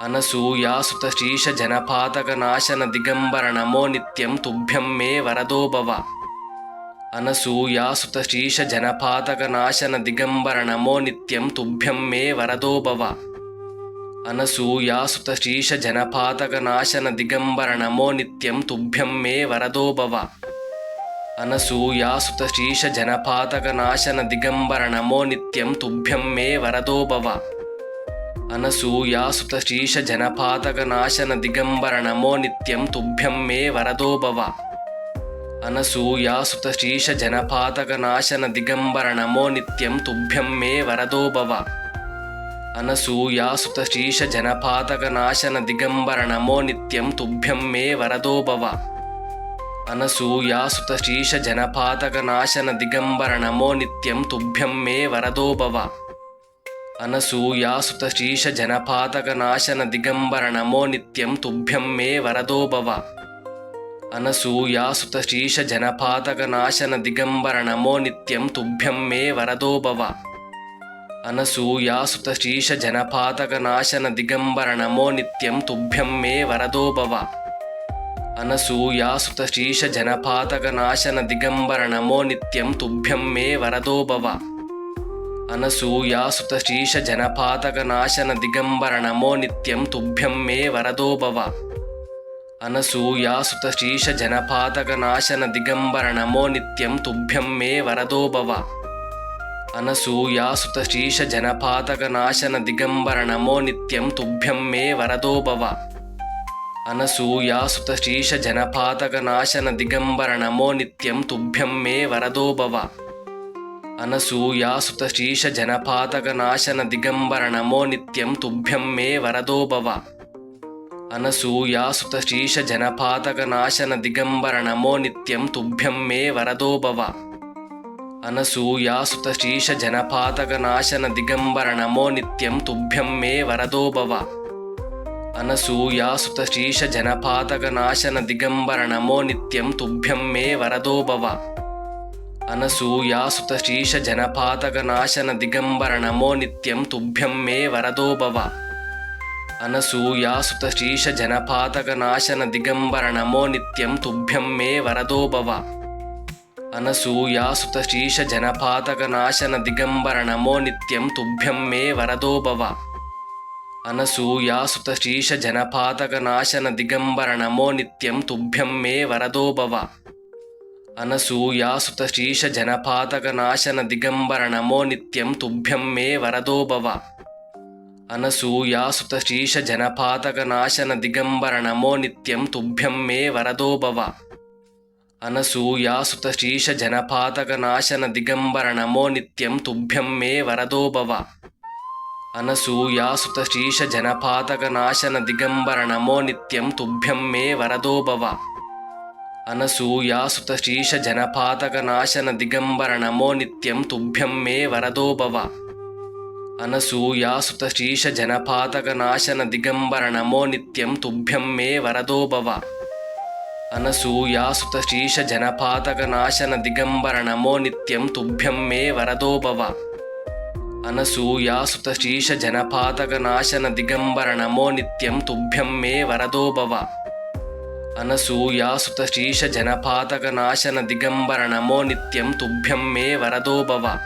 అనసూయాసుత శ్రీష జనపాతక నాశన దిగంబర నమో నిత్యం తుభ్యం మే వరదో భవ అనసూయాసుత శ్రీష జనపాతక నాశన దిగంబర నమో నిత్యం తుభ్యం మే వరదో భవ అనసూయాసుత శ్రీష జనపాతక నాశన దిగంబర నమో నిత్యం తుభ్యం మే వరదో భవ అనసూయాసుత శ్రీష జనపాతక నాశన దిగంబర నమో నిత్యం తుభ్యం మే వరదో భవ అనసూయాసుత శ్రీష జనపాతక నాశన దిగంబర నమో నిత్యం తుభ్యం మే వరదో భవ. అనసూయాసుత శ్రీష జనపాతక నాశన దిగంబర నమో నిత్యం తుభ్యం మే వరదో భవ. అనసూయాసుత శ్రీష జనపాతక నాశన దిగంబర నమో నిత్యం తుభ్యం మే వరదో భవ. అనసూయాసుత శ్రీష జనపాతక నాశన దిగంబర నమో నిత్యం తుభ్యం మే వరదో భవ. అనసూయాసుత శ్రీష జనపాతక నాశన దిగంబర నమో నిత్యం తుభ్యం మే వరదోభవ అనసూయాసుత శ్రీష జనపాతక నాశన దిగంబర నమో నిత్యం తుభ్యం మే వరదోభవ అనసూయాసుత శ్రీష జనపాతక నాశన దిగంబర నమో నిత్యం తుభ్యం మే వరదోభవ అనసూయాసుత శ్రీష జనపాతక నాశన దిగంబర నమో నిత్యం తుభ్యం మే వరదోభవ అనసూయాసుత శ్రీష జనపాతక నాశన దిగంబర నమో నిత్యం తుభ్యం మే వరదోభవ అనసూయాసుత శ్రీష జనపాతక నాశన దిగంబర నమో నిత్యం తుభ్యం మే వరదోభవ అనసూయాసుత శ్రీష జనపాతక నాశన దిగంబర నమో నిత్యం తుభ్యం మే వరదోభవ అనసూయాసుత శ్రీష జనపాతక నాశన దిగంబర నమో నిత్యం తుభ్యం మే వరదోభవ అనసూయాసుత శ్రీష జనపాతక నాశన దిగంబర నమో నిత్యం తుభ్యం మే వరదోభవ అనసూయాసుత శ్రీష జనపాతక నాశన దిగంబర నమో నిత్యం తుభ్యం మే వరదోభవ అనసూయాసుత శ్రీష జనపాతక నాశన దిగంబర నమో నిత్యం తుభ్యం మే వరదోభవ అనసూయాసుత శ్రీష జనపాతక నాశన దిగంబర నమో నిత్యం తుభ్యం మే వరదోభవ అనసూయాసుత శ్రీష జనపాతక నాశన దిగంబర నమో నిత్యం తుభ్యం మే వరదో భవ. అనసూయాసుత శ్రీష జనపాతక నాశన దిగంబర నమో నిత్యం తుభ్యం మే వరదో భవ. అనసూయాసుత శ్రీష జనపాతక నాశన దిగంబర నమో నిత్యం తుభ్యం మే వరదో భవ. అనసూయాసుత శ్రీష జనపాతక నాశన దిగంబర నమో నిత్యం తుభ్యం మే వరదో భవ. అనసూయాసుత శ్రీష జనపాతక నాశన దిగంబర నమో నిత్యం తుభ్యం మే వరదో భవ. అనసూయాసుత శ్రీష జనపాతక నాశన దిగంబర నమో నిత్యం తుభ్యం మే వరదో భవ. అనసూయాసుత శ్రీష జనపాతక నాశన దిగంబర నమో నిత్యం తుభ్యం మే వరదో భవ. అనసూయాసుత శ్రీష జనపాతక నాశన దిగంబర నమో నిత్యం తుభ్యం మే వరదో భవ. అనసూయాసుత శ్రీష జనపాతక నాశన దిగంబర నమో నిత్యం తుభ్యం మే వరదోభవ అనసూయాసుత శ్రీష జనపాతక నాశన దిగంబర నమో నిత్యం తుభ్యం మే వరదోభవ అనసూయాసుత శ్రీష జనపాతక నాశన దిగంబర నమో నిత్యం తుభ్యం మే వరదోభవ అనసూయాసుత శ్రీష జనపాతక నాశన దిగంబర నమో నిత్యం తుభ్యం మే వరదోభవ అనసూయాసుత శ్రీష జనపాతక నాశన దిగంబర నమో నిత్యం తుభ్యం మే వరదో భవ.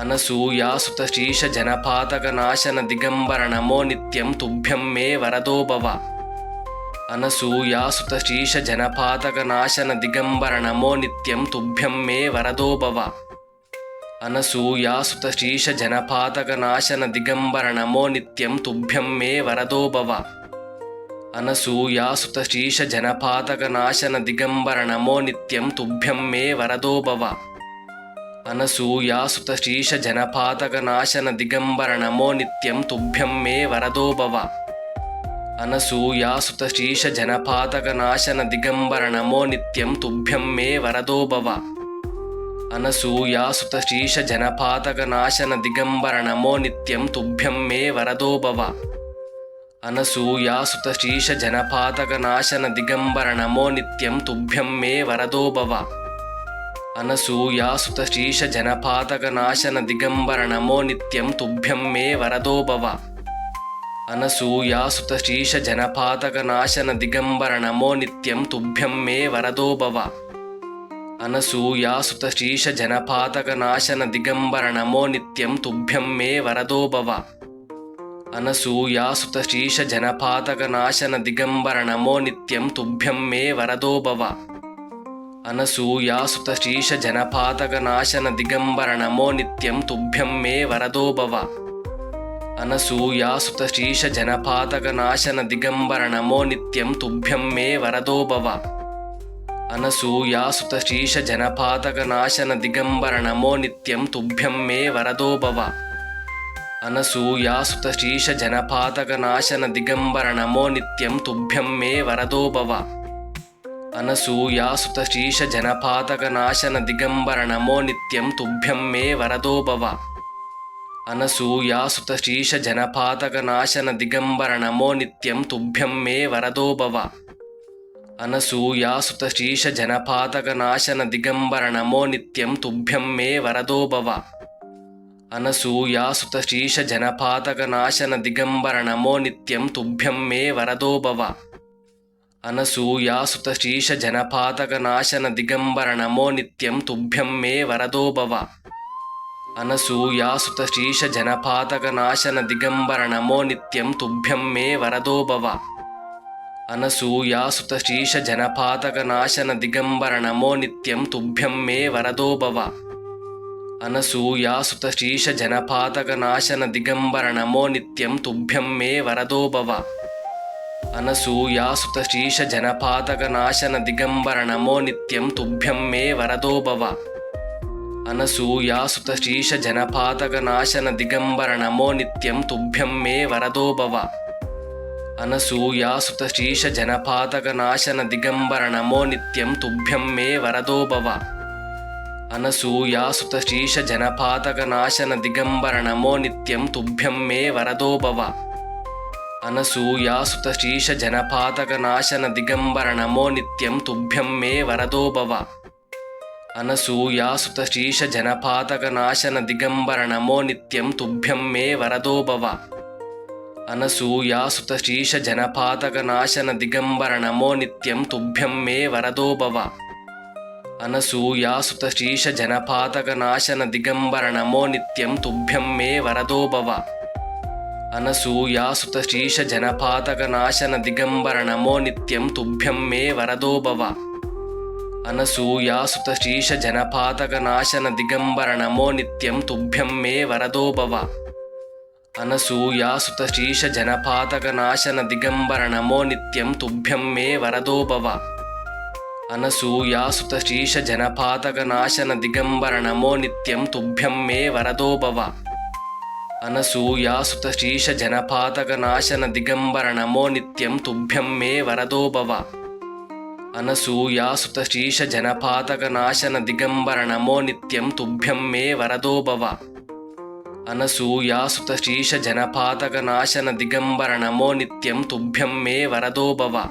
అనసూయాసుత శ్రీష జనపాతక నాశన దిగంబర నమో నిత్యం తుభ్యం మే వరదో భవ. అనసూయాసుత శ్రీష జనపాతక నాశన దిగంబర నమో నిత్యం తుభ్యం మే వరదో భవ. అనసూయాసుత శ్రీష జనపాతక నాశన దిగంబర నమో నిత్యం తుభ్యం మే వరదో భవ. అనసూయాసుత శ్రీష జనపాతక నాశన దిగంబర నమో నిత్యం తుభ్యం మే వరదో భవ. అనసూయాసుత శ్రీష జనపాతక నాశన దిగంబర నమో నిత్యం తుభ్యం మే వరదో భవ. అనసూయాసుత శ్రీష జనపాతక నాశన దిగంబర నమో నిత్యం తుభ్యం మే వరదో భవ. అనసూయాసుత శ్రీష జనపాతక నాశన దిగంబర నమో నిత్యం తుభ్యం మే వరదో భవ. అనసూయాసుత శీష జనపాతక నాశన దిగంబర నమో నిత్యం తుభ్యం మే వరదో భవ. అనసూయాసుత శీష జనపాతక నాశన దిగంబర నమో నిత్యం తుభ్యం మే వరదో భవ. అనసూయాసుత శీష జనపాతక నాశన దిగంబర నమో నిత్యం తుభ్యం మే వరదో భవ. అనసూయాసుత శీష జనపాతక నాశన దిగంబర నమో నిత్యం తుభ్యం మే వరదో భవ. అనసూయాసుత శ్రీష జనపాతక నాశన దిగంబర నమో నిత్యం తుభ్యం మే వరదో భవ. అనసూయాసుత శ్రీష జనపాతక నాశన దిగంబర నమో నిత్యం తుభ్యం మే వరదో భవ. అనసూయాసుత శ్రీష జనపాతక నాశన దిగంబర నమో నిత్యం తుభ్యం మే వరదో భవ. అనసూయాసుత శ్రీష జనపాతక నాశన దిగంబర నమో నిత్యం తుభ్యం మే వరదో భవ. అనసూయాసుత శీష జనపాతక నాశన దిగంబర నమో నిత్యం తుభ్యం మే వరదో భవ. అనసూయాసుత శీష జనపాతక నాశన దిగంబర నమో నిత్యం తుభ్యం మే వరదో భవ. అనసూయాసుత శీష జనపాతక నాశన దిగంబర నమో నిత్యం తుభ్యం మే వరదో భవ. అనసూయాసుత శీష జనపాతక నాశన దిగంబర నమో నిత్యం తుభ్యం మే వరదో భవ. అనసూయాసుత శ్రీష జనపాతక నాశన దిగంబర నమో నిత్యం తుభ్యం మే వరదో భవ. అనసూయాసుత శ్రీష జనపాతక నాశన దిగంబర నమో నిత్యం తుభ్యం మే వరదో భవ. అనసూయాసుత శ్రీష జనపాతక నాశన దిగంబర నమో నిత్యం తుభ్యం మే వరదో భవ. అనసూయాసుత శ్రీష జనపాతక నాశన దిగంబర నమో నిత్యం తుభ్యం మే వరదో భవ. అనసూయాసుత శ్రీష జనపాతక నాశన దిగంబర నమో నిత్యం తుభ్యం మే వరదో భవ. అనసూయాసుత శ్రీష జనపాతక నాశన దిగంబర నమో నిత్యం తుభ్యం మే వరదో భవ. అనసూయాసుత శ్రీష జనపాతక నాశన దిగంబర నమో నిత్యం తుభ్యం మే వరదో భవ. అనసూయాసుత శ్రీష జనపాతక నాశన దిగంబర నమో నిత్యం తుభ్యం మే వరదో భవ. అనసూయాసుత శీష జనపాతక నాశన దిగంబర నమో నిత్యం తుభ్యం మే వరదో భవ. అనసూయాసుత శీష జనపాతక నాశన దిగంబర నమో నిత్యం తుభ్యం మే వరదో భవ. అనసూయాసుత శీష జనపాతక నాశన దిగంబర నమో నిత్యం తుభ్యం మే వరదో భవ. అనసూయాసుత శీష జనపాతక నాశన దిగంబర నమో నిత్యం తుభ్యం మే వరదో భవ. అనసూయాసుత శ్రీష జనపాతక నాశన దిగంబర నమో నిత్యం తుభ్యం మే వరదో భవ అనసూయాసుత శ్రీష జనపాతక నాశన దిగంబర నమో నిత్యం తుభ్యం మే వరదో భవ అనసూయాసుత శ్రీష జనపాతక నాశన దిగంబర నమో నిత్యం తుభ్యం మే వరదో భవ అనసూయాసుత శ్రీష జనపాతక నాశన దిగంబర నమో నిత్యం తుభ్యం మే వరదో భవ అనసూయాసుత శీష జనపాతక నాశన దిగంబర నమో నిత్యం తుభ్యం మే వరదో భవ. అనసూయాసుత శీష జనపాతక నాశన దిగంబర నమో నిత్యం తుభ్యం మే వరదో భవ. అనసూయాసుత శీష జనపాతక నాశన దిగంబర నమో నిత్యం తుభ్యం మే వరదో భవ. అనసూయాసుత శీష జనపాతక నాశన దిగంబర నమో నిత్యం తుభ్యం మే వరదో భవ.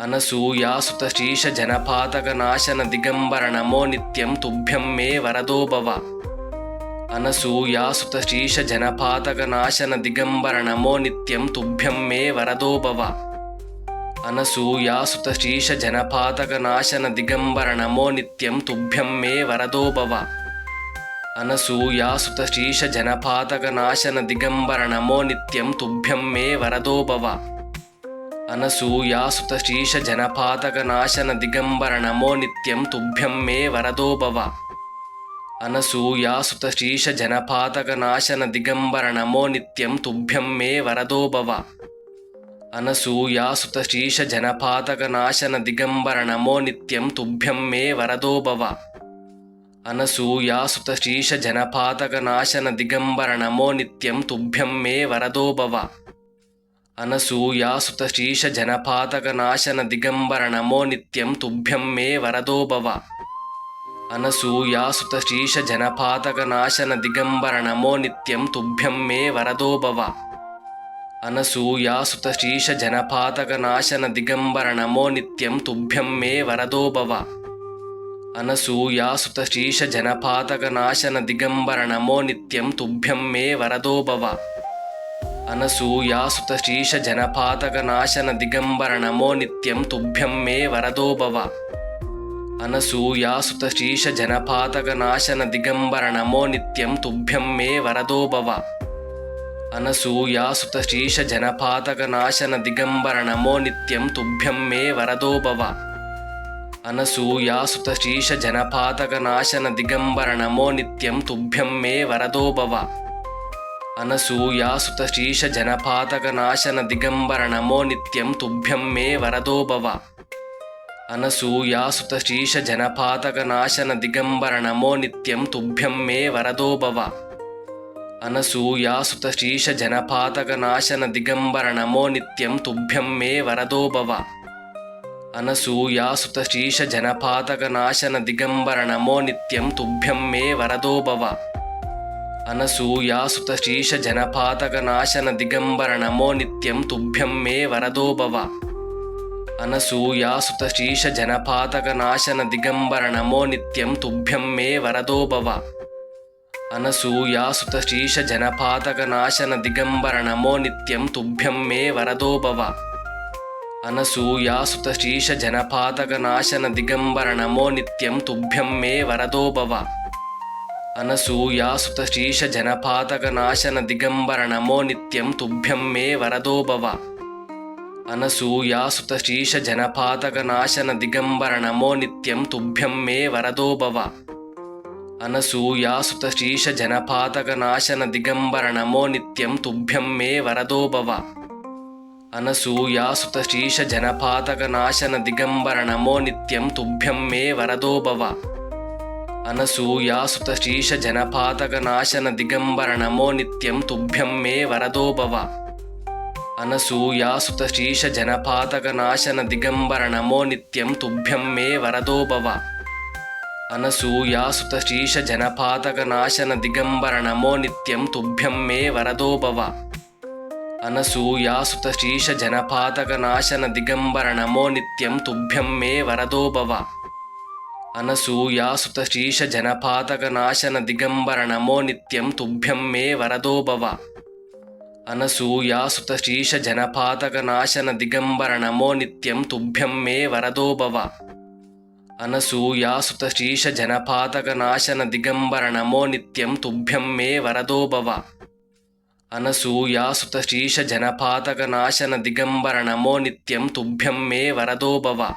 అనసూయాసుత శ్రీష జనపాతక నాశన దిగంబర నమో నిత్యం తుభ్యం మే వరదో భవ. అనసూయాసుత శ్రీష జనపాతక నాశన దిగంబర నమో నిత్యం తుభ్యం మే వరదో భవ. అనసూయాసుత శ్రీష జనపాతక నాశన దిగంబర నమో నిత్యం తుభ్యం మే వరదో భవ. అనసూయాసుత శ్రీష జనపాతక నాశన దిగంబర నమో నిత్యం తుభ్యం మే వరదో భవ. అనసూయాసుత శీష జనపాతక నాశన దిగంబర నమో నిత్యం తుభ్యం మే వరదోభవ అనసూయాసుత శీష జనపాతక నాశన దిగంబర నమో నిత్యం తుభ్యం మే వరదోభవ అనసూయాసుత శీష జనపాతక నాశన దిగంబర నమో నిత్యం తుభ్యం మే వరదోభవ అనసూయాసుత శీష జనపాతక నాశన దిగంబర నమో నిత్యం తుభ్యం మే వరదోభవ అనసూయాసుత శ్రీష జనపాతక నాశన దిగంబర నమో నిత్యం తుభ్యం మే వరదో భవ అనసూయాసుత శ్రీష జనపాతక నాశన దిగంబర నమో నిత్యం తుభ్యం మే వరదో భవ అనసూయాసుత శ్రీష జనపాతక నాశన దిగంబర నమో నిత్యం తుభ్యం మే వరదో భవ అనసూయాసుత శ్రీష జనపాతక నాశన దిగంబర నమో నిత్యం తుభ్యం మే వరదో భవ అనసూయాసుత శ్రీష జనపాతక నాశన దిగంబర నమో నిత్యం తుభ్యం మే వరదోభవ అనసూయాసుత శ్రీష జనపాతక నాశన దిగంబర నమో నిత్యం తుభ్యం మే వరదోభవ అనసూయాసుత శ్రీష జనపాతక నాశన దిగంబర నమో నిత్యం తుభ్యం మే వరదోభవ అనసూయాసుత శ్రీష జనపాతక నాశన దిగంబర నమో నిత్యం తుభ్యం మే వరదోభవ అనసూయాసుత శ్రీష జనపాతక నాశన దిగంబర నమో నిత్యం తుభ్యం మే వరదోభవ అనసూయాసుత శ్రీష జనపాతక నాశన దిగంబర నమో నిత్యం తుభ్యం మే వరదోభవ అనసూయాసుత శ్రీష జనపాతక నాశన దిగంబర నమో నిత్యం తుభ్యం మే వరదోభవ అనసూయాసుత శ్రీష జనపాతక నాశన దిగంబర నమో నిత్యం తుభ్యం మే వరదోభవ అనసూయాసుత శ్రీష జనపాతక నాశన దిగంబర నమో నిత్యం తుభ్యం మే వరదోభవ అనసూయాసుత శ్రీష జనపాతక నాశన దిగంబర నమో నిత్యం తుభ్యం మే వరదోభవ అనసూయాసుత శ్రీష జనపాతక నాశన దిగంబర నమో నిత్యం తుభ్యం మే వరదోభవ అనసూయాసుత శ్రీష జనపాతక నాశన దిగంబర నమో నిత్యం తుభ్యం మే వరదోభవ అనసూయాసుత శ్రీష జనపాతక నాశన దిగంబర నమో నిత్యం తుభ్యం మే వరదోభవ అనసూయాసుత శ్రీష జనపాతక నాశన దిగంబర నమో నిత్యం తుభ్యం మే వరదోభవ అనసూయాసుత శ్రీష జనపాతక నాశన దిగంబర నమో నిత్యం తుభ్యం మే వరదోభవ అనసూయాసుత శ్రీష జనపాతక నాశన దిగంబర నమో నిత్యం తుభ్యం మే వరదోభవ అనసూయాసుత శ్రీష జనపాతక నాశన దిగంబర నమో నిత్యం తుభ్యం మే వరదోభవ అనసూయాసుత శ్రీష జనపాతక నాశన దిగంబర నమో నిత్యం తుభ్యం మే వరదోభవ అనసూయాసుత శ్రీష జనపాతక నాశన దిగంబర నమో నిత్యం తుభ్యం మే వరదోభవ అనసూయాసుత శ్రీష జనపాతక నాశన దిగంబర నమో నిత్యం తుభ్యం మే వరదోభవ అనసూయాసుత శ్రీష జనపాతక నాశన దిగంబర నమో నిత్యం తుభ్యం మే వరదో భవ. అనసూయాసుత శ్రీష జనపాతక నాశన దిగంబర నమో నిత్యం తుభ్యం మే వరదో భవ. అనసూయాసుత శ్రీష జనపాతక నాశన దిగంబర నమో నిత్యం తుభ్యం మే వరదో భవ. అనసూయాసుత శ్రీష జనపాతక నాశన దిగంబర నమో నిత్యం తుభ్యం మే వరదో జనపాతక నాశన దిగంబర నమో నిత్యం తుభ్యం మే వరదో భవ.